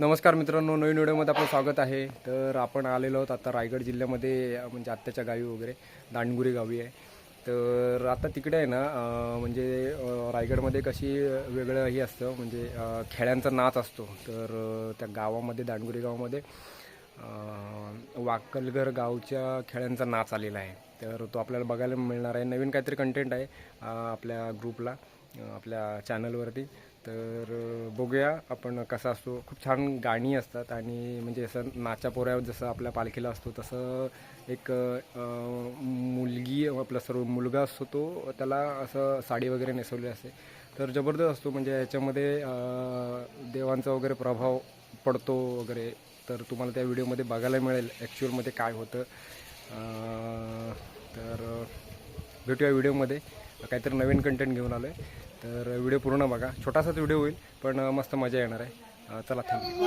नमस्कार मित्रांनो नवीन व्हिडिओमध्ये आपलं स्वागत आहे. तर आपण आलेलो आहोत आता रायगड जिल्ह्यामध्ये म्हणजे आत्याच्या गावी वगैरे दांडगुरी गावी आहे. तर आता तिकडे आहे ना म्हणजे रायगडमध्ये कशी वेगळं ही असतं म्हणजे खेळ्यांचा खेड्यांचा नाच असतो. तर त्या गावामध्ये दांडगुरी गावामध्ये वाकलघर गावच्या खेड्यांचा नाच आलेला आहे. तर तो आपल्याला बघायला मिळणार आहे. नवीन काहीतरी कंटेंट आहे आपल्या ग्रुपला आपल्या चॅनलवरती तर बघूया आपण कसा असतो. खूप छान गाणी असतात आणि म्हणजे असं नाचा पोऱ्यावर जसं आपल्या पालखीला असतो तसं एक मुलगी आपला सर्व मुलगा असतो तो त्याला असं साडी वगैरे नेसवली असते. तर जबरदस्त असतो. म्हणजे याच्यामध्ये देवांचा वगैरे प्रभाव पडतो वगैरे. तर तुम्हाला त्या व्हिडिओमध्ये बघायला मिळेल ॲक्च्युअलमध्ये काय होतं. तर भेटूया व्हिडिओमध्ये. काहीतरी नवीन कंटेंट घेऊन आलो आहे तर व्हिडिओ पूर्ण बघा. छोटासाच व्हिडिओ होईल पण मस्त मजा येणार आहे. चला थँक्यू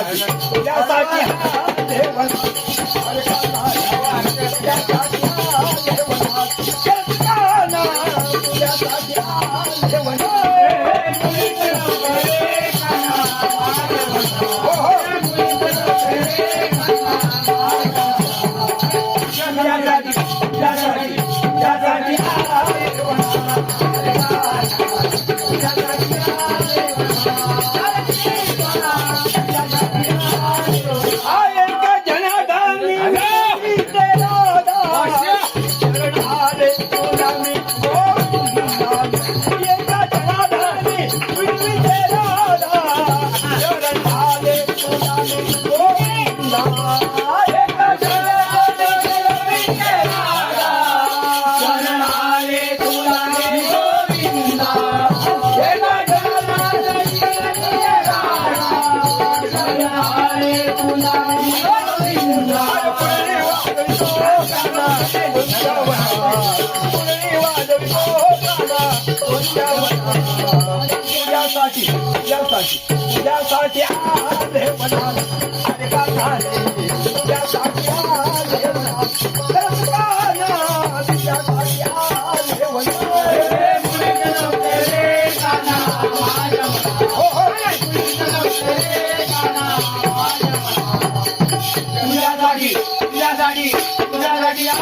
तुझ्यासाठी यासाठी यासाठी यासाठी आज हे म्हणा अरे का झाले यासाठी आज हे म्हणा कर्म हो, हो, हो. काना यासाठी आज हे म्हणा Thank you. लाडी तुझ्या लाडिया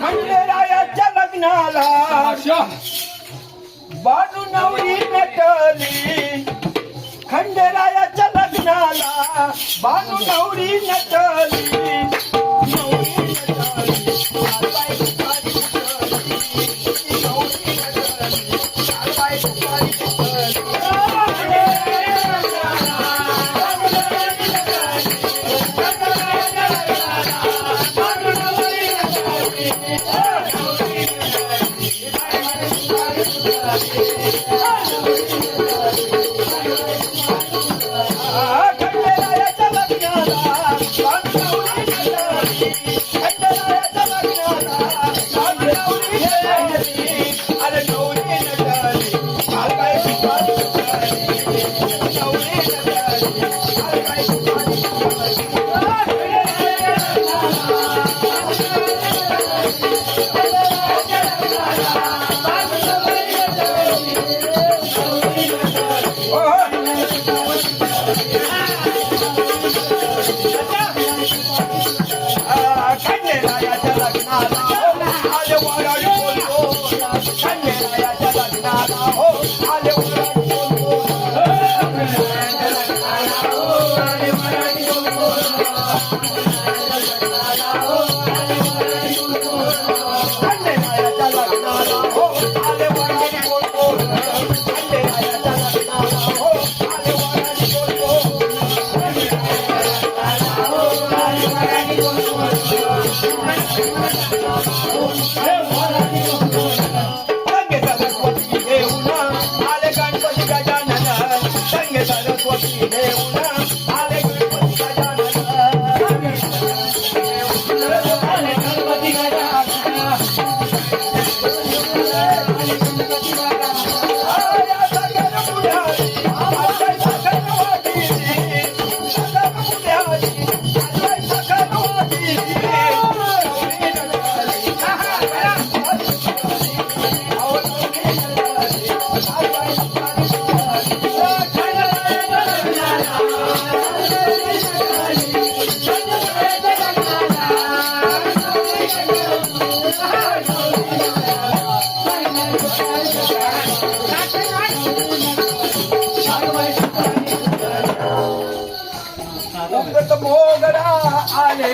खंडेरायाच्या लग्नाला बाजू नवरी नटली खंडेरायाच्या लग्नाला बाजू नवरी नटली. Thank you.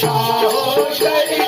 সাহস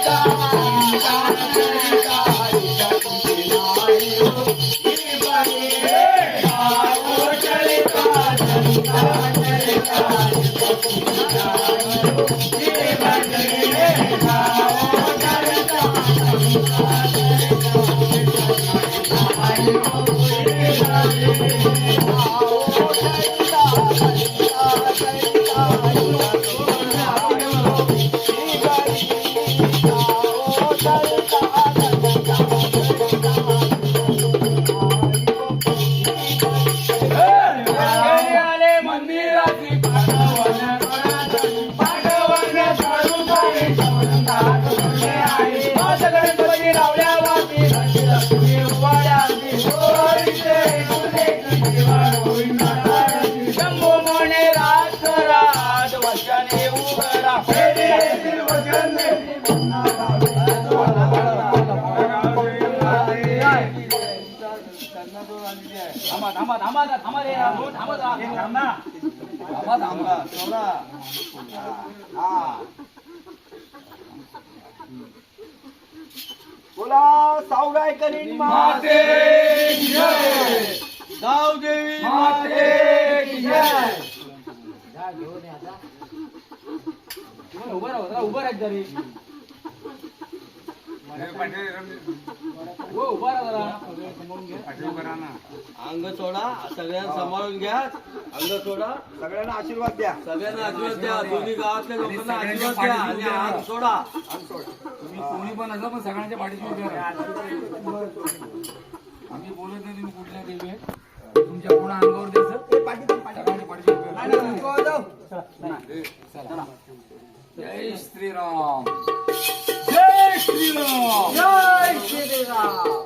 बोला सावगाय करीन माते गावदेवी माते उभं राहा जरा. उभं राहा जरी. हो उभा राहा जरा अंग सोडा सगळ्यांना सांभाळून घ्या अंग सोडा सगळ्यांना आशीर्वाद द्या सगळ्यांना आशीर्वाद द्या दोन्ही गावातल्या लोकांना आशीर्वाद द्या आणि अंग सोडा तुम्ही कोणी पण असं पण सगळ्यांच्या पाठीशी उभे राहा आम्ही बोलत नाही तुम्ही कुठल्या देवी. तुमच्या कोणा अंगावर द्यायचं सगळ्यांच्या पाठीशी उभे राहा. चला. जय श्रीराम जय श्रीराम जय श्रीराम